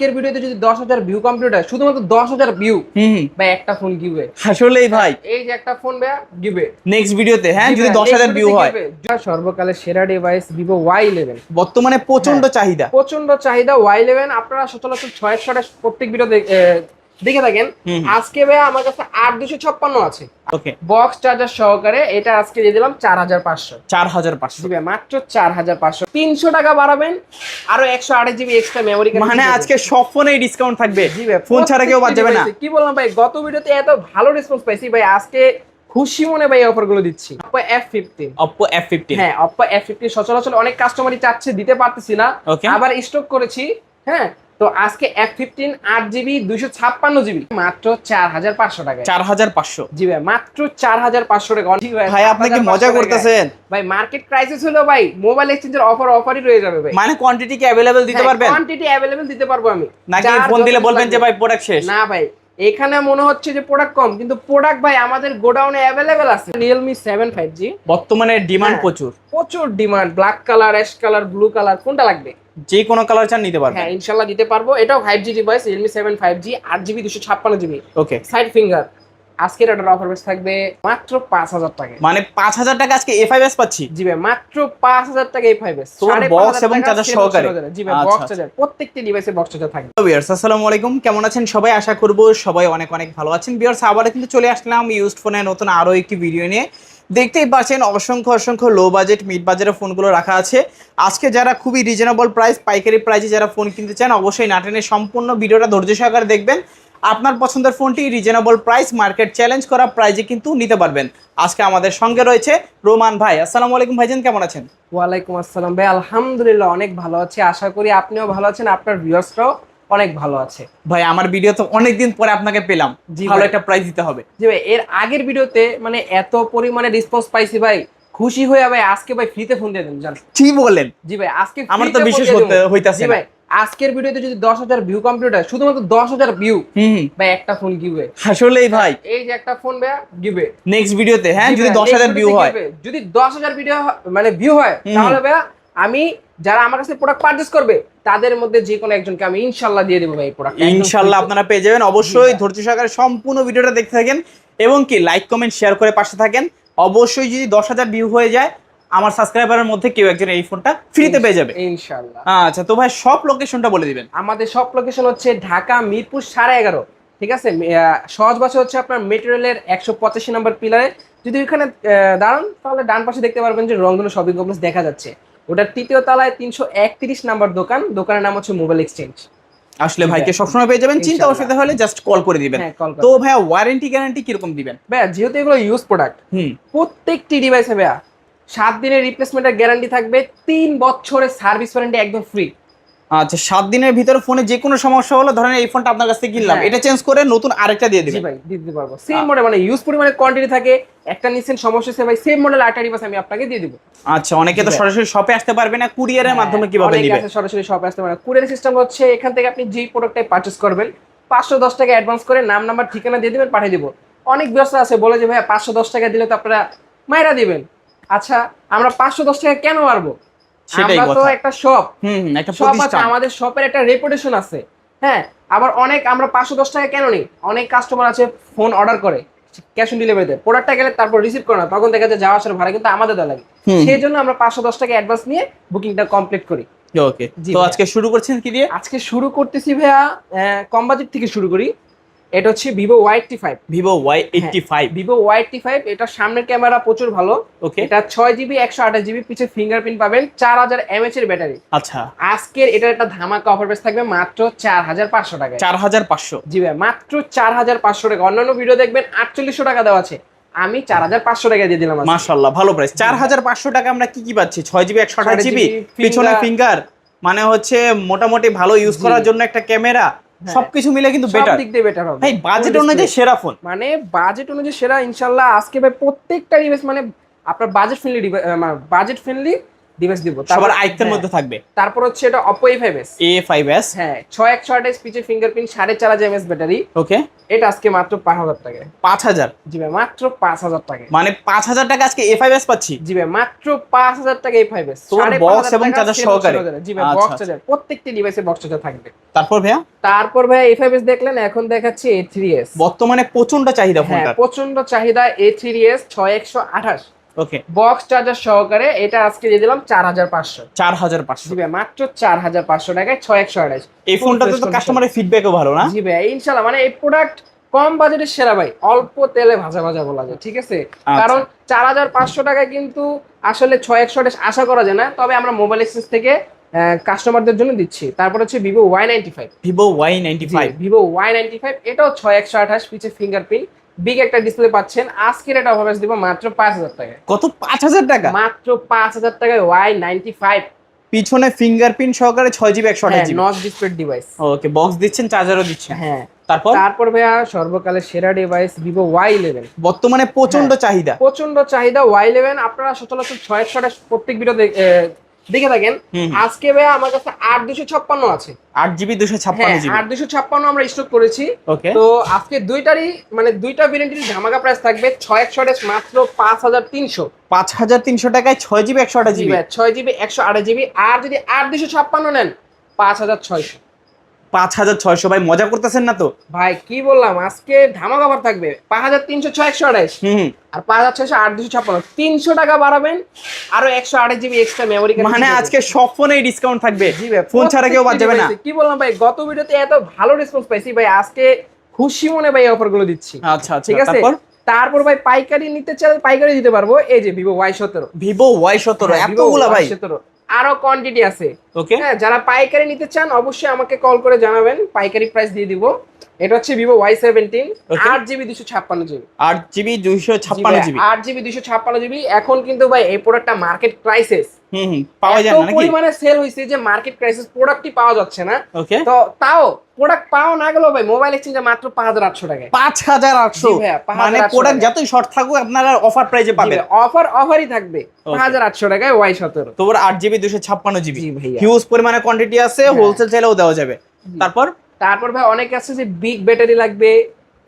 আজকের ভিডিওতে যদি দশ হাজার ভিউ কমপ্লিট হয় শুধুমাত্র দশ হাজার ভিউ। ভাই একটা ফোন গিবে আসলেই ভাই। এই যে একটা ফোন ভাইয়া গিবে নেক্সট ভিডিওতে হ্যাঁ যদি দশ হাজার ভিউ হয়। সর্বকালের সেরা ডিভাইস ভিভো ওয়াই ইলেভেন বর্তমানে প্রচণ্ড হ্যাঁ। চাহিদা। প্রচণ্ড চাহিদা ওয়াই ইলেভেন আপনারা সচরাচর ছয় ছটা প্রত্যেক ভিডিও দেখে থাকেন আজকে ভাইয়া আমার কাছে আট দুশো ছাপ্পান্ন আছে। ওকে। বক্স চার্জার সহকারে এটা আজকে দিয়ে দিলাম চার হাজার পাঁচশো। চার হাজার পাঁচশো। মাত্র চার হাজার পাঁচশো। তিনশো টাকা বাড়াবেন আরও একশো আঠাশ জিবি এক্সট্রা মেমোরি মানে আজকে সব ফোনেই ডিসকাউন্ট থাকবে ফোন ছাড়া কেউ বাদ যাবে না। কি বললাম ভাই গত ভিডিওতে এত ভালো রেসপন্স পাইছি ভাই আজকে খুশি মনে ভাই অফারগুলো দিচ্ছি। Oppo F15 Oppo F fifteen হ্যাঁ Oppo F15 সচরাচর অনেক কাস্টমারই চাচ্ছে দিতে পারতেছি না। আবার স্টক করেছি হ্যাঁ। তো আজকে F15 আট জিবি দুইশো ছাপ্পান্ন জিবি মাত্র চার হাজার পাঁচশো টাকা চার হাজার পাঁচশো। জি ভাই মাত্র চার হাজার পাঁচশো টাকা ভাই আপনি কি মজা করতেছেন? ভাই মার্কেট ক্রাইসিস হলো ভাই মোবাইল এক্সচেঞ্জের অফার অফারই রয়ে যাবে ভাই। মানে কোয়ান্টিটি কি অ্যাভেলেবেল দিতে পারবেন? কোয়ান্টিটি অ্যাভেলেবল দিতে পারব আমি। নাকি ফোন দিলে বলবেন যে ভাই প্রোডাক্ট শেষ? না ভাই এখানে মনে হচ্ছে যে প্রোডাক্ট কম কিন্তু প্রোডাক্ট ভাই আমাদের গোডাউনে অ্যাভেলেবেল আছে। রিয়েলমি সেভেন ফাইভ জি বর্তমানে ডিমান্ড হ্যাঁ। প্রচুর। প্রচুর demand black colour ash colour blue colour কোনটা লাগবে? যে কোনো কালার চান নিতে পারবেন। হ্যাঁ ইনশাল্লাহ দিতে পারব। এটাও five G device Realme seven five G আট জিবি দুশো ছাপ্পান্ন জিবি ওকে সাইড ফিঙ্গার আজকের এটার অফার বেস থাকবে মাত্র পাঁচ হাজার টাকা। মানে পাঁচ হাজার টাকা আজকে এফ আই এস পাচ্ছি? জি ভাই মাত্র পাঁচ হাজার টাকা ফাইভ এস তোর box এবং charger সহকারে? জি ভাই আচ্ছা, বক্স আচ্ছা। চার্জার প্রত্যেকটি ডিভাইসে বক্স চার্জার থাকবে তো বিয়ার্স আসসালামু আলাইকুম। কেমন আছেন সবাই? আশা করব সবাই অনেক অনেক ভালো আছেন। বিয়ার্স আবার কিন্তু চলে আসলাম ইউজড ফোনের নতুন আরও একটি ভিডিও নিয়ে। দেখতেই পাচ্ছেন অসংখ্য অসংখ্য লো বাজেট মিড বাজেটের ফোনগুলো রাখা আছে। আজকে যারা খুবই রিজনেবল প্রাইস পাইকারি প্রাইসে যারা ফোন কিনতে চান অবশ্যই নাটেনের সম্পূর্ণ ভিডিওটা ধৈর্য সহকারে দেখবেন। আপনার পছন্দের ফোনটি রিজনেবল প্রাইস মার্কেট চ্যালেঞ্জ করা প্রাইজে কিন্তু নিতে পারবেন। আজকে আমাদের সঙ্গে রয়েছে রোমান ভাই। আসসালামু আলাইকুম ভাইজান কেমন আছেন? ওয়ালাইকুম আসসালাম ভাই আলহামদুলিল্লাহ অনেক ভালো আছে। আশা করি আপনিও ভালো আছেন আপনার ভিউয়ার্সরাও অনেক ভালো আছে। ভাই আমার ভিডিও তো অনেকদিন পরে আপনাকে পেলাম। জি ভালো একটা প্রাইজ দিতে হবে। জি ভাই এর আগের ভিডিওতে মানে এত পরিমাণে রেসপন্স পাইছি ভাই খুশি হয়ে ভাই আজকে ভাই ফ্রিতে ফোন দিয়ে দেন জান। কি বলেন? জি ভাই আজকে আমার তো বিশেষ হইতাছে ভাই আজকের ভিডিওতে যদি দশ হাজার ভিউ কমপ্লিট হয় শুধুমাত্র দশ হাজার ভিউ। ভাই একটা ফোন গিভে আসলেই ভাই। এই যে একটা ফোন ভাই গিভে নেক্সট ভিডিওতে হ্যাঁ যদি দশ হাজার ভিউ হয়। যদি দশ হাজার ভিডিও মানে ভিউ হয় তাহলে ভাই আমি যারা আমার কাছে প্রোডাক্ট পারচেস করবে তাদের মধ্যে যে কোনো একজনকে আমি ইনশাল্লাহ দিয়ে দেবো ভাই প্রোডাক্ট ইনশাল্লাহ আপনারা পেয়ে যাবেন। অবশ্যই ধৈর্য সহকারে সম্পূর্ণ ভিডিওটা দেখতে থাকেন। এবং কি লাইক কমেন্ট শেয়ার করে পাশে থাকেন। অবশ্যই যদি দশ হাজার ভিউ হয়ে যায় আমার সাবস্ক্রাইবারের মধ্যে কেউ একজন এই ফোনটা ফ্রিতে পেয়ে যাবে। ইনশাল্লাহ। আচ্ছা তো ভাই সব লোকেশনটা বলে দিবেন। আমাদের সব লোকেশন হচ্ছে ঢাকা মিরপুর সাড়ে এগারো। ঠিক আছে? সহজ ভাষা হচ্ছে আপনার মেটেরিয়ালের একশো পঁচাশি নম্বর পিলারে যদি ওইখানে দাঁড়ান তাহলে ডান পাশে দেখতে পারবেন যে রংধনু শপিং কমপ্লেক্স দেখা যাচ্ছে। ওটার তৃতীয় তলায় তিনশো একত্রিশ নাম্বার দোকান। দোকানের নাম হচ্ছে মোবাইল এক্সচেঞ্জ আসলে ভাইকে ভাই। সবসময় পেয়ে যাবেন। চিন্তা। অসুবিধা হলে জাস্ট কল করে দিবেন। হ্যাঁ তো ভাইয়া ওয়ারেন্টি গ্যারান্টি কীরকম দিবেন? ভাইয়া যেহেতু এগুলো ইউজ প্রোডাক্ট হুম। প্রত্যেকটি ডিভাইসে ভাইয়া সাত দিনের রিপ্লেসমেন্টের গ্যারান্টি থাকবে তিন বছরের সার্ভিস ওয়ারেন্টি একদম ফ্রি আচ্ছা সাত দিনের ভিতরে ফোনে যে কোনো সমস্যা হলো ধরেন এই ফোনটা আপনার কাছ থেকে কিনলাম হ্যাঁ। এটা চেঞ্জ করে নতুন আরেকটা দিয়ে দিবেন। ভাই দিয়ে দিতে পারব। সেম মডেল মানে ইউজ পরিমাণে কোয়ান্টিটি থাকে একটা নিচ্ছেন সমস্যা হচ্ছে ভাই সেম মডেল আটটা ডিভাইস আমি আপনাকে দিয়ে দিব। আচ্ছা অনেকে তো সরাসরি শপে আসতে পারবে না কুরিয়ারের মাধ্যমে কীভাবে অনেকে নিবে? আছে সরাসরি শপে আসতে পারে কুরিয়ার সিস্টেম হচ্ছে এখান থেকে আপনি যেই প্রোডাক্টটাই পারচেস করবেন পাঁচশো দশ টাকা অ্যাডভান্স করে নাম নাম্বার ঠিকানা দিয়ে দিবেন পাঠিয়ে দিব। অনেক ব্যবস্থা আছে বলে যে ভাইয়া পাঁচশো দশ টাকা দিলে তো আপনারা মাইরা দিবেন। আচ্ছা আমরা পাঁচশো দশ টাকা কেন মারবো সেটাই আমরা তো একটা শপ শপ আছে আমাদের শপের একটা রেপুটেশন আছে। হ্যাঁ আবার অনেক আমরা পাঁচশো দশ টাকা কেন নিই? অনেক কাস্টমার আছে ফোন অর্ডার করে ক্যাশ অন ডেলিভারিতে প্রোডাক্টটা গেলে তারপর রিসিভ করে না তখন দেখা যায় যাওয়া আসার ভাড়া কিন্তু আমাদের দেওয়া লাগে। সেই জন্য আমরা পাঁচশো দশ টাকা অ্যাডভান্স নিয়ে বুকিংটা কমপ্লিট করি। ওকে তো আজকে শুরু করছেন কি দিয়ে? আজকে শুরু করতেছি ভাইয়া কম বাজেট থেকে শুরু করি। এটা হচ্ছে Vivo Y eighty five Vivo Y eighty five Vivo Y eighty five এটা সামনের ক্যামেরা প্রচুর ভালো। ওকে এটা ছয় জিবি একশো আঠাশ জিবি পিছে ফিঙ্গারপ্রিন্ট পাবেন চার হাজার এমএচ এর ব্যাটারি। আচ্ছা। আজকের এটার একটা ধামাকা অফার প্রাইস থাকবে মাত্র চার হাজার পাঁচশো টাকায়। চার হাজার পাঁচশো। জি ভাই মাত্র চার হাজার পাঁচশো টাকা অন্যান্য ভিডিও দেখবেন আটচল্লিশশো টাকা দেওয়া আছে। আমি চার হাজার পাঁচশো টাকা দিয়ে দিলাম। মাশাল্লাহ ভালো প্রাইস চার হাজার পাঁচশো টাকা আমরা কি কি পাচ্ছি? ছয় জিবি একশো আঠাশ 6 জিবি পিছনে ফিঙ্গার মানে হচ্ছে মোটামুটি ভালো ইউজ করার জন্য একটা ক্যামেরা। সবকিছু মিলে কিন্তু বেটার দিক দিয়ে বেটার হবে। ভাই বাজেট অনুযায়ী সেরা ফোন মানে বাজেট অনুযায়ী সেরা ইনশাল্লাহ আজকে ভাই প্রত্যেকটা ডিভাইস মানে আপনার budget friendly budget friendly device দিব। সবার আয়ত্তের হ্যাঁ। মধ্যে থাকবে। তারপর হচ্ছে এটা হ্যাঁ পিছে ফিঙ্গারপ্রিন্ট 4500 এমএস ব্যাটারি ওকে এটা আজকে মাত্র 5000 টাকা 5000 জি ভাই মাত্র 5000 টাকা মানে 5000 টাকা আজকে A5s পাচ্ছি? জি ভাই মাত্র 5000 টাকা বক্স এবং চার্জার সহকারে? জি ভাই আচ্ছা, বক্স চার্জার আচ্ছা। প্রত্যেকটি ডিভাইসে বক্স চার্জার থাকবে। তারপর ভাইয়া? তারপর ভাইয়া A5s দেখলেন এখন দেখাচ্ছি A3s বর্তমানে প্রচণ্ড চাহিদা হ্যাঁ, প্রচণ্ড চাহিদা A3s 6128 ওকে বক্স চার্জার সহকারে এটা আজকে দিয়ে দিলাম চার হাজার পাঁচশো। চার হাজার পাঁচশো। জি ভাই মাত্র চার হাজার পাঁচশো টাকায় ছয় একশো আঠাশ এই ফোনটাতে তো কাস্টমারের ফিডব্যাকও ভালো না? জি ভাই ইনশাল্লাহ মানে এই প্রোডাক্ট কম বাজেটের সেরা ভাই অল্প তেলে ভাজা ভাজা বলা যায় ঠিক আছে? আচ্ছা। কারণ চার হাজার পাঁচশো টাকায় কিন্তু আসলে ছয় একশো আশা করা যায় না তবে আমরা মোবাইল এক্সচেঞ্জ থেকে কাস্টমারদের জন্য দিচ্ছি। তারপর হচ্ছে Vivo Y ninety five Vivo Y ninety five Vivo Y ninety five এটাও ছয় একশো আঠাশ পিছে ফিঙ্গারপ্রিন্ট বিগ একটা ডিসপ্লে পাচ্ছেন। আজকের এটা অফার দিব মাত্র পাঁচ হাজার টাকায় কত? পাঁচ হাজার টাকা? মাত্র পাঁচ হাজার টাকায় ওয়াই নাইনটি ফাইভ পিছনে ফিঙ্গারপ্রিন্ট সহকারে ছয় জিবি একশো আঠাশ notch display device okay box দিচ্ছেন চার্জারও দিচ্ছেন। হ্যাঁ। তারপর? তারপর ভাইয়া সর্বকালের সেরা ডিভাইস ভিভো ওয়াই ইলেভেন বর্তমানে প্রচণ্ড চাহিদা। প্রচণ্ড চাহিদা ওয়াই ইলেভেন আপনারা সচরাচর ছয় একশো প্রত্যেক ভিডিও দেখে থাকেন আজকে ভাইয়া আমার কাছে আট দুশো ছাপ্পান্ন আছে। আট জিবি দুশো ছাপ্পান্ন হ্যাঁ আট দুশো ছাপ্পান্ন আমরা স্টক করেছি। তো আজকে দুইটারই মানে দুইটা ভেরিয়েন্টের ধামাকা প্রাইস থাকবে ছয় একশো আঠাশ মাত্র পাঁচ হাজার তিনশো। পাঁচ হাজার তিনশো টাকায় ছয় জিবি একশো আঠাশ জিবি। ছয় জিবি একশো আঠাশ জিবি আর যদি আট দুশো ছাপ্পান্ন নেন পাঁচ হাজার ছয়শো। পাঁচ হাজার ছয়শো। ভাই মজা করতেছেন না তো? ভাই কি বললাম? আজকে ধামাকা অফার থাকবে। পাঁচ হাজার তিনশো ছয় একশো হুম। আর পাঁচ হাজার ছয়শো আট দুশো ছাপ্পান্ন। তিনশো টাকা বাড়াবেন আরও একশো আঠাশ জিবি এক্সট্রা মেমোরি মানে আজকে সব ফোনেই ডিসকাউন্ট থাকবে। ফোন ছাড়া কেউ বাদ যাবে না। কি বললাম ভাই গত ভিডিওতে এত ভালো রেসপন্স পাইছি ভাই আজকে খুশি মনে ভাই অফারগুলো দিচ্ছি। আচ্ছা আচ্ছা ঠিক আছে? তারপর? তারপর ভাই পাইকারি নিতে চাইলে পাইকারি দিতে পারব। এই যে ভিভো ওয়াই সতেরো। ভিভো ওয়াই সতেরো হ্যাঁ, এতগুলা ভাই। সতেরো। আরও কোয়ান্টিটি আছে। ওকে হ্যাঁ যারা পাইকারি নিতে চান অবশ্যই আমাকে কল করে জানাবেন। পাইকারি প্রাইস দিয়ে দিব। এটা হচ্ছে ভিভো ওয়াই সেভেন্টিন. আট জিবি দুশো ছাপ্পান্ন জিবি আট জিবি দুইশো ছাপ্পান্ন জিবি আট জিবি দুশো ছাপ্পান্ন জিবি এখন কিন্তু ভাই এই প্রোডাক্টটা মার্কেট ক্রাইসিস হুম হুম পাওয়া যায় না নাকি? পরিমাণে সেল যে মার্কেট ক্রাইসিস প্রোডাক্টই পাওয়া যাচ্ছে না। ওকে তো তাও প্রোডাক্ট পাওয়া না ভাই মোবাইল এক্সচেঞ্জে মাত্র পাঁচ হাজার আটশো টাকায়। পাঁচ হাজার আটশো? 5,800 মানে প্রোডাক্ট যতই শর্ট থাকুক আপনারা অফার প্রাইজে পাবেন। অফার অফারই থাকবে। পাঁচ হাজার আটশো টাকায় হিউজ পরিমাণে কোয়ান্টিটি আছে হ্যাঁ। হোলসেল চাইলেও দেওয়া যাবে। তারপর? তারপর ভাই অনেকে আছে যে বিগ ব্যাটারি লাগবে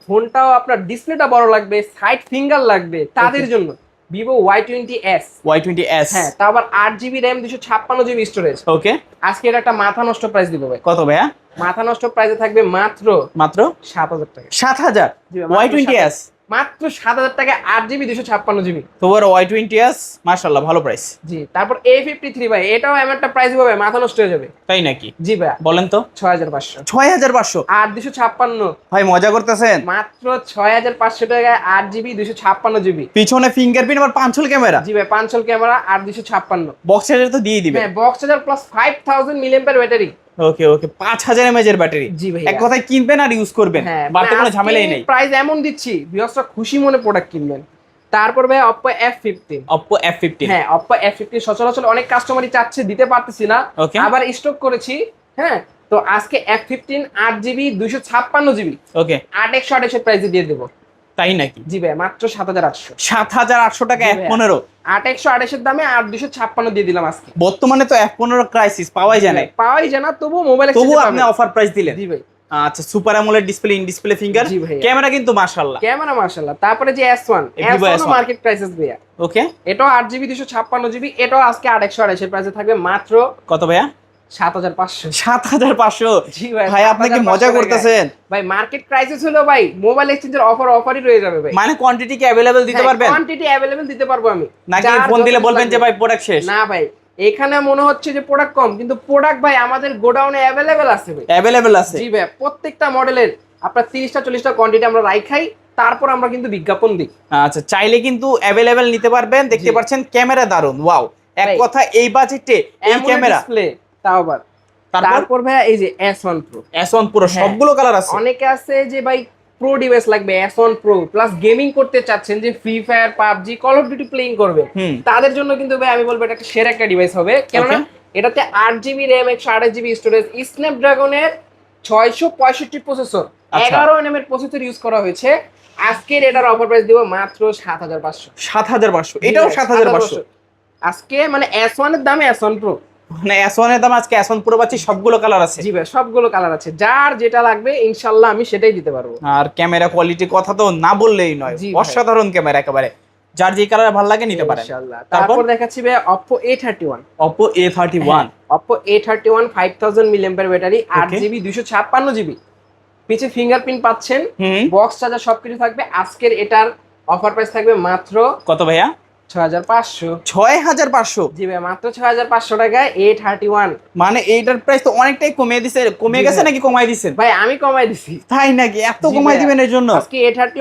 ফোনটাও আপনার ডিসপ্লেটা বড় লাগবে সাইড ফিঙ্গার লাগবে তাদের জন্য। Vivo Y twenty S Y twenty S হ্যাঁ তা আবার আট জিবি র্যাম দুশো ছাপ্পান্ন জিবি স্টোরেজ ওকে আজকে এটা একটা মাথা নষ্ট প্রাইস দিব ভাই। কত ভাইয়া? মাথা নষ্ট প্রাইসে থাকবে মাত্র মাত্র? সাত হাজার টাকা। সাত হাজার? ওয়াই টোয়েন্টি এস মাত্র সাত হাজার টাকা আট জিবি দুশো ছাপ্পান্ন জিবি। তোমার ওয়াই টোয়েন্টি এস মার্শাল্লাহ ভালো প্রাইস জি তারপর এ ফিফটি থ্রি ভাই এটাও এমন একটা প্রাইস হবে মাথা নষ্ট হয়ে যাবে। তাই নাকি? জি ভাই বলেন তো। ছয় হাজার পাঁচশো। ছয় হাজার পাঁচশো? আট দুশো ছাপ্পান্ন। ভাই মজা করতেছেন। মাত্র ছয় হাজার পাঁচশো টাকায় আট জিবি দুশো ছাপ্পান্ন জিবি। পিছনে ফিঙ্গারপ্রিন্ট আবার পাঁচল ক্যামেরা জি ভাই পাঁচশোল ক্যামেরা আট দুশো ছাপ্পান্ন। বক্স চার্জার তো দিয়ে দিবে। হ্যাঁ box charger plus five thousand milliampere battery okay okay পাঁচ হাজার এমএজ এর ব্যাটারি জি ভাইয়া। এক কথায় কিনবেন আর ইউজ করবেন। হ্যাঁ বাড়তে কোনো ঝামেলাই নেই। প্রাইস এমন দিচ্ছি বিহসরা খুশি মনে প্রোডাক্ট কিনবেন। তারপর ভাই Oppo F fifteen Oppo F fifteen হ্যাঁ অপ্পো এফ ফিফটিন সচরাচর অনেক কাস্টমারই চাচ্ছে দিতে পারতেছি না. আবার স্টক করেছি হ্যাঁ। তো আজকে এফ ফিফটিন আট জিবি দুইশো ছাপ্পান্ন জিবি ওকে আট একশো আঠাশের প্রাইসে দিয়ে দেবো। তাই নাকি? জি ভাই মাত্র সাত হাজার আটশো। সাত হাজার আটশো টাকা ভাইয়া। পনেরো। আট একশো আঠাশের দামে আট দুশো ছাপ্পান্ন দিয়ে দিলাম আজকে। বর্তমানে তো এফ পনেরো ক্রাইসিস পাওয়াই যায় না পাওয়াই যায় না তবু মোবাইল তবুও আপনি অফার প্রাইস দিলেন। জি ভাই আচ্ছা super AMOLED display in display finger. Camera কিন্তু মাশাআল্লাহ। ক্যামেরা মার্শাল্লাহ তারপরে যে এস ওয়ান এই S Vivo one S1 market prices ভাইয়া। ওকে এটাও আট জিবি দুশো ছাপ্পান্ন জিবি এটাও আজকে আট একশো আড়াইশের প্রাইসে থাকবে। মাত্র কত ভাইয়া? সাত হাজার পাঁচশো। সাত হাজার পাঁচশো? ভাই, আপনি কি মজা করতেছেন? ভাই মার্কেট ক্রাইসিস হলো ভাই মোবাইল এক্সচেঞ্জের অফার অফারই রয়ে যাবে ভাই। মানে কোয়ান্টিটি কি অ্যাভেলেবেল দিতে পারবেন? কোয়ান্টিটি অ্যাভেলেবেল দিতে পারব আমি। নাকি ফোন দিলে বলবেন যে ভাই প্রোডাক্ট শেষ? না ভাই এখানে মনে হচ্ছে যে প্রোডাক্ট কম কিন্তু প্রোডাক্ট ভাই আমাদের গোডাউনে অ্যাভেলেবেল আছে ভাই। অ্যাভেলেবেল আছে। জি ভাই প্রত্যেকটা মডেলের আপনার তিরিশটা চল্লিশটা কোয়ান্টিটি আমরা রাইখাই তারপর আমরা কিন্তু বিজ্ঞাপন দিই। আচ্ছা চাইলে কিন্তু অ্যাভেলেবেল নিতে পারবেন। দেখতে। পাচ্ছেন ক্যামেরা দারুণ ওয়াও এক কথা এই বাজেটে এই ক্যামেরা। তাও আবার তারপর? তারপর ভাই এই যে এস ওয়ান প্রো S1 পুরো হ্যাঁ। সবগুলো কালার আছে? অনেকে আছে যে ভাই প্রো ডিভাইস লাগবে S one pro plus gaming করতে চাচ্ছেন যে free fire PUBG call of duty playing করবে। তাদের জন্য কিন্তু ভাই আমি বলব এটা একটা সেরা একটা ডিভাইস হবে। কেননা এটাতে আট জিবি র্যাম একশো আঠাশ জিবি স্টোরেজ স্ন্যাপড্রাগনের ছয়শো পঁয়ষট্টি প্রসেসর আচ্ছা। এগারো এনএম এর প্রসেসর ইউজ করা হয়েছে। আজকের এটার অফার প্রাইস দিব মাত্র সাত হাজার পাঁচশো। সাত হাজার পাঁচশো। এটাও সাত হাজার পাঁচশো। আজকে মানে এস ওয়ানের দামে এস ওয়ান প্রো মানে এস দাম আজকে এস পুরো পাচ্ছি সবগুলো কালার আছে। জি ভাই সবগুলো কালার আছে। যার যেটা লাগবে ইনশাল্লাহ আমি সেটাই দিতে পারব। আর ক্যামেরা কোয়ালিটির কথা তো না বললেই নয় অসাধারণ ক্যামেরা একেবারে। যার যে কালার ভালো লাগে নিতে পারেন। তারপর? দেখাচ্ছি ভাই ব্যাটারি আট Okay. জিবি দুশো ছাপ্পান্ন জিবি পিছে ফিঙ্গারপ্রিন্ট পাচ্ছেন। বক্স চার্জার সবকিছু থাকবে। আজকের এটার অফার প্রাইস থাকবে মাত্র কত ভাইয়া? ওয়ান মানে এইটার প্রাইস তো অনেকটাই কমিয়ে দিছে। কমে গেছে ভাই। নাকি কমাই দিছেন? ভাই আমি কমাই দিছি। তাই নাকি? এত কমাই দিবেন এর জন্য? আজকে এ থার্টি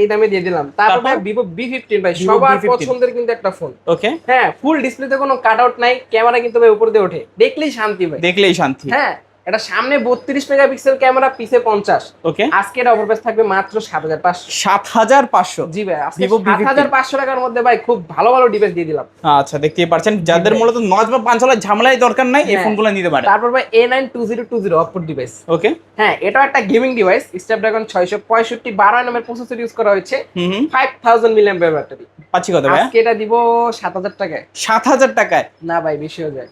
এই দামে দিয়ে দিলাম। তারপর তারপর? ভিভো বি ফিফটিন ভাই সবার পছন্দের কিন্তু একটা ফোন ওকে হ্যাঁ ফুল ডিসপ্লেতে কোনো কাট আউট নাই ক্যামেরা কিন্তু ভাই উপর দিয়ে ওঠে। দেখলেই শান্তি ভাই। দেখলেই শান্তি। হ্যাঁ এটা সামনে বত্রিশ মেগাপিক্সেল ক্যামেরা পিছে পঞ্চাশ। ওকে আজকে এটা অফার থাকবে মাত্র সাত হাজার পাঁচশো। সাত হাজার পাঁচশো? জি ভাই আজকে হাজার পাঁচশো টাকার মধ্যে ভাই খুব ভালো ভালো ডিভাইস দিয়ে দিলাম। আচ্ছা দেখতেই পারছেন যাদের মূলত নজ বা পাঁচলার ঝামেলাই দরকার নাই এই হ্যাঁ। ফোনগুলো নিতে পারে তারপর ভাই A nine two zero two zero অপর ডিভাইস ওকে হ্যাঁ এটাও একটা গেমিং ডিভাইস স্ন্যাপড্রাগন ছয়শো পঁয়ষট্টি বারো নামের প্রসেসর ইউজ করা হয়েছে। হুম হুম। ফাইভ থাউজেন্ড মিলিয়াম ব্যাটারি পাচ্ছি কত ভাইয়া আজকে এটা দিব সাত হাজার টাকায়। সাত হাজার টাকায়? না ভাই বেশি হয়ে যায়।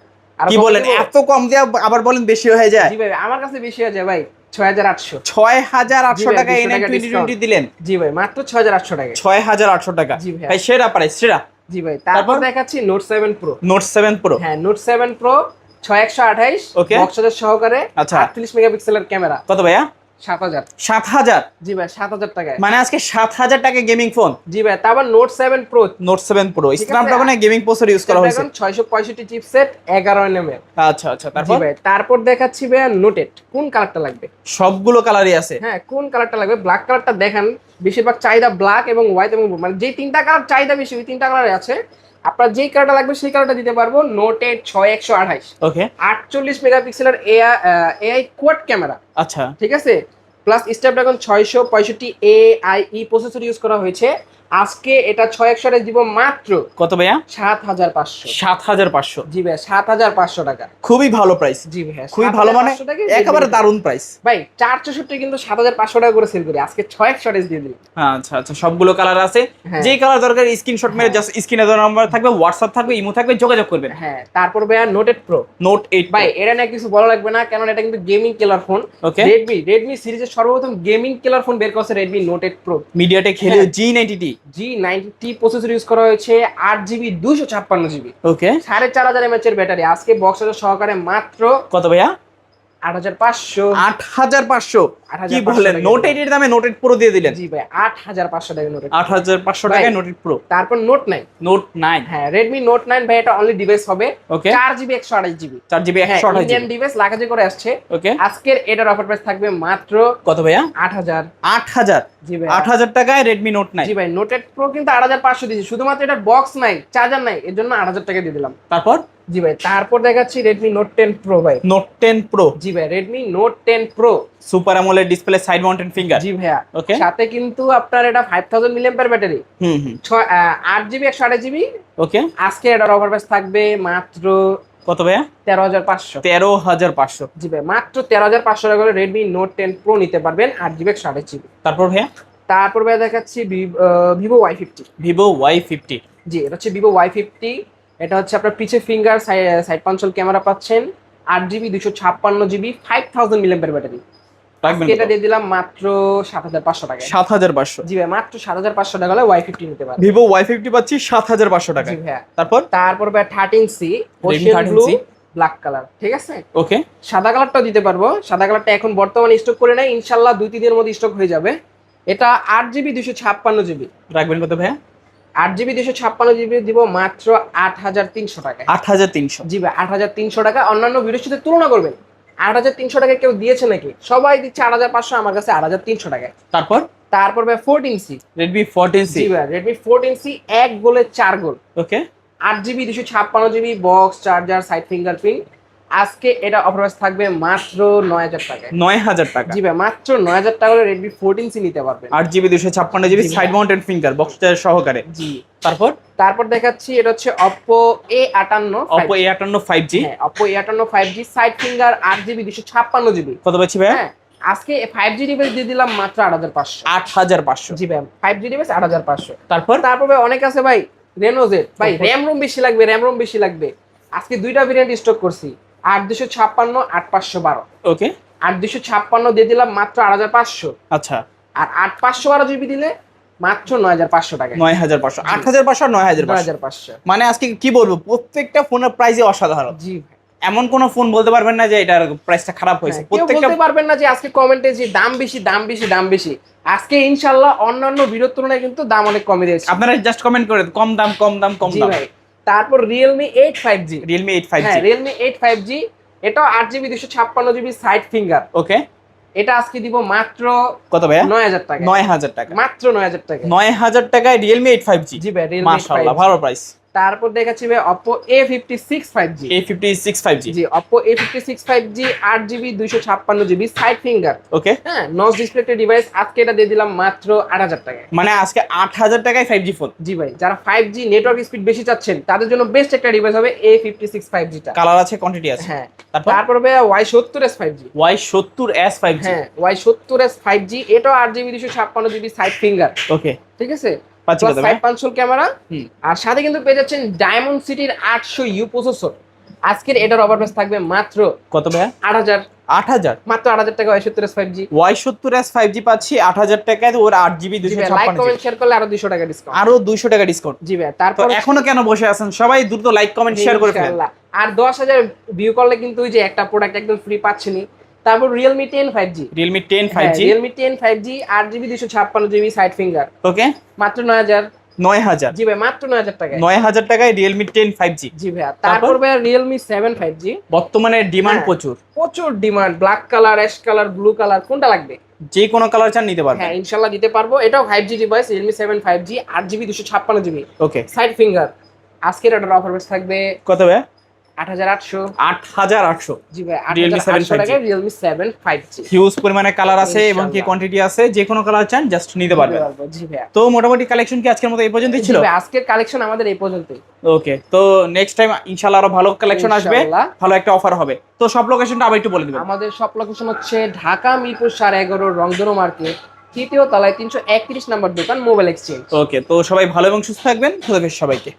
কি বলেন এত কম দিয়ে আবার বলেন বেশি হয়ে যায়। জি ভাই আমার কাছে বেশি হয়ে যায় ভাই ছয় হাজার আটশো ছয় হাজার আটশো টাকা 200 এনআই টোয়েন্টি টোয়েন্টি দিলেন। জি ভাই মাত্র ছয় হাজার আটশো টাকায় ছয় হাজার আটশো টাকা। জি। ভাই। সেরা প্রাইস সেরা। জি ভাই তারপর? দেখাচ্ছি Note seven Pro Note seven Pro হ্যাঁ নোট সেভেন প্রো ছয় একশো আঠাইশ. বক্সের সহকারে আচ্ছা। আটত্রিশ মেগাপিক্সেলের ক্যামেরা। কত ভাইয়া? সাত হাজার। জি ভাই সাত হাজার টাকায়। মানে আজকে সাত হাজার টাকা গেমিং ফোন জি ভাই তারপর Note seven Pro Note seven Pro ঠিক গেমিং প্রসেসর ইউজ করা হয়েছে। ছয়শো পঁয়ষট্টি চিপসেট এগারো এম এর। আচ্ছা আচ্ছা তারপর? ভাই তারপর দেখাচ্ছি ভাই নোটেড কোন কালারটা লাগবে? সবগুলো কালারই আছে। হ্যাঁ কোন কালারটা লাগবে? ব্ল্যাক কালারটা দেখান। বেশিরভাগ চাহিদা ব্ল্যাক এবং হোয়াইট এবং মানে যে তিনটা কালার চাহিদা বেশি ওই তিনটা কালার আছে। আপনার যেই কালারটা লাগবে সেই কালারটা দিতে পারব নোট এইট ছয় একশো আঠাইশ ওকে আটচল্লিশ মেগাপিক্সেলের এআই এআই কোয়াড ক্যামেরা আচ্ছা। ঠিক আছে? প্লাস স্ন্যাপড্রাগন ছয়শো পঁয়ষট্টি A I E processor use করা হয়েছে। আজকে এটা ছয় একশো দিব মাত্র কত ভাইয়া? সাত হাজার পাঁচশো। সাত হাজার পাঁচশো। জি ভাই সাত হাজার পাঁচশো টাকা। খুবই ভালো প্রাইস জি ভাই খুবই ভালো মানে একেবারে দারুণ প্রাইস ভাই চার চৌষট্টি কিন্তু সাত হাজার পাঁচশো টাকা করে সেল করি। আজকে ছয় একশো দিয়ে দিলাম। আচ্ছা আচ্ছা সবগুলো কালার আছে। হ্যাঁ। যে কালার দরকার স্ক্রিনশট মেরে জাস্ট স্ক্রিনে দেওয়া নাম্বার থাকবে হোয়াটসঅ্যাপ থাকবে ইমো থাকবে যোগাযোগ করবেন। হ্যাঁ তারপর ভাইয়া নোটেড প্রো নোট এইট ভাই এটা নিয়ে কিছু বলা লাগবে না কারণ এটা কিন্তু gaming killer phone okay Redmi Redmi সিরিজের সর্বপ্রথম গেমিং কিলার ফোন বের করছে Redmi Note eight Pro MediaTek Helio. G ninety G ninety processor use করা হয়েছে আট জিবি দুশো ছাপ্পান্ন জিবি ওকে সাড়ে চার হাজার এম এমএচ এর ব্যাটারি আজকে বক্স সহকারে মাত্র কত ভাইয়া? কি হাজার পাঁচশো বললেন? টাকা নোট দামে নোট প্রো দিয়ে দিলেন। জি ভাই আট হাজার পাঁচশো টাকা নোট আট হাজার পাঁচশো টাকায় নোট প্রো তারপর নোট নাইন নোট নাইন হ্যাঁ রেডমি নোট নাইন ভাই এটা অনলি ডিভাইস হবে। ওকে চার জিবি একশো আঠাশ জিবি চার জিবি হ্যাঁ একশো আঠাশ ইন্ডিয়ান ডিভাইস লাগাজে করে আসছে। ওকে আজকের এটার অফার প্রাইস থাকবে মাত্র কত ভাইয়া? আট হাজার। আট হাজার। জি ভাই আট হাজার টাকায় রেডমি নোট নাইন জি ভাই নোটেড প্রো কিন্তু আট হাজার পাঁচশো দিয়েছি। শুধুমাত্র এটার বক্স নাই চার্জার নাই এর জন্য আট হাজার টাকা দিয়ে দিলাম। তারপর? জি ভাই তারপর দেখাচ্ছি রেডমি নোট টেন প্রো ভাই। নোট টেন প্রো জি ভাই Redmi Note ten Pro super AMOLED display side mountain finger জি ভাইয়া ওকে সাথে কিন্তু আপনার এটা ফাইভ থাউজেন্ড মিলিয়াম্পার ব্যাটারি হুম হুম। ছয় আহ, আট জিবি একশো আঠাশ জিবি ওকে আজকে এটার অফার প্রাইস থাকবে মাত্র কত ভাইয়া? তেরো হাজার পাঁচশো। তেরো হাজার পাঁচশো। জি ভাই মাত্র তেরো হাজার পাঁচশো টাকা করে রেডমি নোট টেন প্রো নিতে পারবেন আট জিবি আঠাশ জিবি তারপর ভাইয়া? তারপর ভাই দেখাচ্ছি Vivo Y fifty Vivo Y fifty জি এটা হচ্ছে ভিভো ওয়াই ফিফটি এটা হচ্ছে আপনার পিছে ফিঙ্গার সাইড পাঞ্চল ক্যামেরা পাচ্ছেন। আট জিবি দুশো ছাপ্পান্ন জিবি ফাইভ থাউজেন্ড মিলিয়ামের ব্যাটারি এটা দিয়ে দিলাম মাত্র সাত হাজার পাঁচশো টাকা সাত হাজার পাঁচশো। জি ভাই মাত্র সাত হাজার পাঁচশো টাকা হলে ওয়াই ফিফটি নিতে পারেন ভিভো ওয়াই ফিফটি পাচ্ছি সাত হাজার পাঁচশো টাকা তারপর? তারপর ভাই thirteen C blue black colour ঠিক আছে? ওকে সাদা কালারটাও দিতে পারব। সাদা কালারটা এখন বর্তমানে স্টক করে নেয় ইনশাল্লাহ দুই তিন দিনের মধ্যে স্টক হয়ে যাবে। এটা আট জিবি দুশো ছাপ্পান্ন জিবি রাখবেন কত ভাইয়া? আট জিবি দুশো ছাপ্পান্ন জিবি দিব মাত্র আট হাজার তিনশো টাকায়। আট হাজার তিনশো। জি ভাই আট হাজার তিনশো টাকা। অন্যান্য ভিডিওর সাথে তুলনা করবেন। আট হাজার তিনশো টাকা কেউ দিয়েছে নাকি? সবাই দিচ্ছে আট হাজার পাঁচশো আমার কাছে আট হাজার তিনশো টাকায়। তারপর? তারপর ভাই fourteen C Redmi fourteen C Redmi fourteen C এক গোলে চার গোল। ওকে আট জিবি দুশো ছাপ্পান্ন GB box charger side fingerprint আজকে এটা অফার প্রাইস থাকবে মাত্র নয় হাজার টাকায়। নয় হাজার টাকা। জি ভাই মাত্র নয় হাজার টাকা করে রেডমি ফোরটিন সি নিতে পারবেন। আট জিবি দুশো ছাপ্পান্ন জিবি জি ভাই। সাইড মাউন্টেন ফিঙ্গার বক্স সহকারে। জি। তারপর? তারপর দেখাচ্ছি এটা হচ্ছে এ আটান্ন অপো এ আটান্ন হ্যাঁ অপো এ আটান্ন ফাইভ জি সাইড ফিঙ্গার আট জিবি দুশো ছাপ্পান্ন জিবি। কত পাচ্ছি ভাই হ্যাঁ আজকে ফাইভ জি ডিভাইস দিয়ে দিলাম মাত্র আট হাজার পাঁচশো। আট হাজার পাঁচশো। জি ভাই ফাইভ জি ডিভাইস আট হাজার পাঁচশো। তারপর? তারপর ভাই অনেক আছে ভাই রেনো জেড ভাই Oppo- র্যাম রোম বেশি লাগবে র্যাম রোম বেশি লাগবে। আজকে দুইটা ভেরিয়েন্ট স্টক করছি। আট দুশো ছাপ্পান্ন আট পাঁচশো বারো। ওকে। আট দুশো ছাপ্পান্ন দিয়ে দিলাম মাত্র আট হাজার পাঁচশো। আচ্ছা। আর আট পাঁচশো বারো জিবি দিলে মাত্র নয় হাজার পাঁচশো টাকা। নয় হাজার পাঁচশো। আট হাজার পাঁচশো নয় হাজার হাজার পাঁচশো। মানে আজকে কি বলব প্রত্যেকটা ফোনের প্রাইসই অসাধারণ। জি এমন কোনো ফোন বলতে পারবেন না যে এটার প্রাইসটা খারাপ হয়েছে। হ্যাঁ, প্রত্যেকটা বলতে পারবেন না যে আজকে কমেন্টে যে দাম বেশি দাম বেশি দাম বেশি। আজকে ইনশাল্লাহ অন্যান্য ভিডিওর তুলনায় কিন্তু দাম অনেক কমে দিয়েছে। আপনারা জাস্ট কমেন্ট করে কম দাম কম দাম কম দাম। ভাই। তারপর Realme eight five G Realme eight five হ্যাঁ রিয়েলমি এইট ফাইভ জি এটা আট জিবি দুশো ছাপ্পান্ন জিবি সাইড ফিঙ্গার ওকে এটা আজকে দিব মাত্র কত ভাই নয় হাজার টাকা নয় হাজার টাকা। মাত্র নয় হাজার টাকা নয় হাজার টাকায় রিয়েলমি এইট ফাইভ জি জি ভাই রিয়েলমি মাশাআল্লাহ ভালো প্রাইস তারপর দেখাচ্ছি ভাই Oppo A fifty six five G A fifty six five G G Oppo A fifty six five G আট জিবি দুইশো ছাপ্পান্ন জিবি সাইড ফিঙ্গার ওকে হ্যাঁ নস ডিসপ্লে ডিভাইস আজকে এটা দিয়ে দিলাম মাত্র আট হাজার টাকায়। মানে আজকে আট হাজার টাকায় ফাইভ জি ফোন জি ভাই যারা ফাইভ জি নেটওয়ার্ক স্পিড বেশি চাচ্ছেন তাদের জন্য বেস্ট একটা ডিভাইস হবে এ ফিফটি সিক্স ফাইভ জিটা কালার আছে কোয়ান্টিটি আছে। হ্যাঁ তারপর? তারপর ভাই ওয়াই সত্তর এস ফাইভ জি ওয়াই সত্তর এস ফাইভ জি হ্যাঁ ওয়াই সত্তর এস ফাইভ জি এটাও আট জিবি দুশো ছাপ্পান্ন জিবি সাইড ফিঙ্গার ওকে ঠিক আছে? সাইড ক্যামেরা আর সাথে কিন্তু পেয়ে যাচ্ছেন ডায়মন্ড সিটির আটশো ইউ প্রসেসর আজকের এটার ওভার প্রাইস থাকবে মাত্র কত আট হাজার। আট হাজার? মাত্র আট হাজার টাকা ওয়াই সত্তর এস ফাইভ জি ওয়াই সত্তর এস ফাইভ জি পাচ্ছি আট হাজার টাকায় ওর আট জিবি দুশো লাইক কমেন্ট শেয়ার করলে আরও দুশো টাকা ডিসকাউন্ট আরও দুইশো টাকা ডিসকাউন্ট জি ভাই তারপর এখনও কেন বসে আছেন? সবাই দ্রুত লাইক কমেন্ট শেয়ার করে ফেলেন। আর দশ হাজার ভিউ করলে কিন্তু ওই যে একটা প্রোডাক্ট একদম ফ্রি পাচ্ছেনি তারপর ten five G Realme ten five G আট জিবি দুশো ছাপ্পান্ন জিবি সাইড ফিঙ্গার ওকে মাত্র নয় হাজার। নয় হাজার। জি ভাই মাত্র নয় হাজার টাকায়। নয় হাজার টাকায় রিয়েলমি টেন ফাইভ জি জি ভাইয়া তারপর রিয়েলমি সেভেন ফাইভ জি বর্তমানে ডিমান্ড হ্যাঁ। প্রচুর। প্রচুর demand black colour ash colour blue colour কোনটা লাগবে? যে কোনো কালার চান নিতে পারবেন। হ্যাঁ ইনশাল্লাহ দিতে পারব। এটাও ফাইভ জি ডিভাইস আট জিবি দুশো ছাপ্পান্ন জিবি। ওকে সাইড ফিঙ্গার আজকের এটার অফার বেস থাকবে কত ভাই? আট হাজার আটশো। আট হাজার আটশো। জি ভাই আট Realme হাজার 7 আটশো 5G টাকায় রিয়েলমি সেভেন ফাইভ হিউজ পরিমাণে কালার আছে এবং কোয়ান্টিটি আছে যে কালার চান জাস্ট নিতে পারবেন। তো মোটামুটি কালেকশন কি আজকের মতো এই পর্যন্তই ছিল? আজকের কালেকশন আমাদের এই পর্যন্তই। ওকে তো নেক্সট টাইম ইনশাআল্লাহ আরও ভালো কালেকশন আসবে ভালো একটা অফার হবে। তো সব লোকেশনটা আবার একটু বলে দিবেন। আমাদের সব লোকেশন হচ্ছে ঢাকা মিরপুর সাড়ে এগারো রংধনু মার্কেট তৃতীয় তলায় তিনশো একত্রিশ নাম্বার দোকান মোবাইল এক্সচেঞ্জ ওকে তো সবাই ভালো এবং সুস্থ থাকবেন। সবাইকে।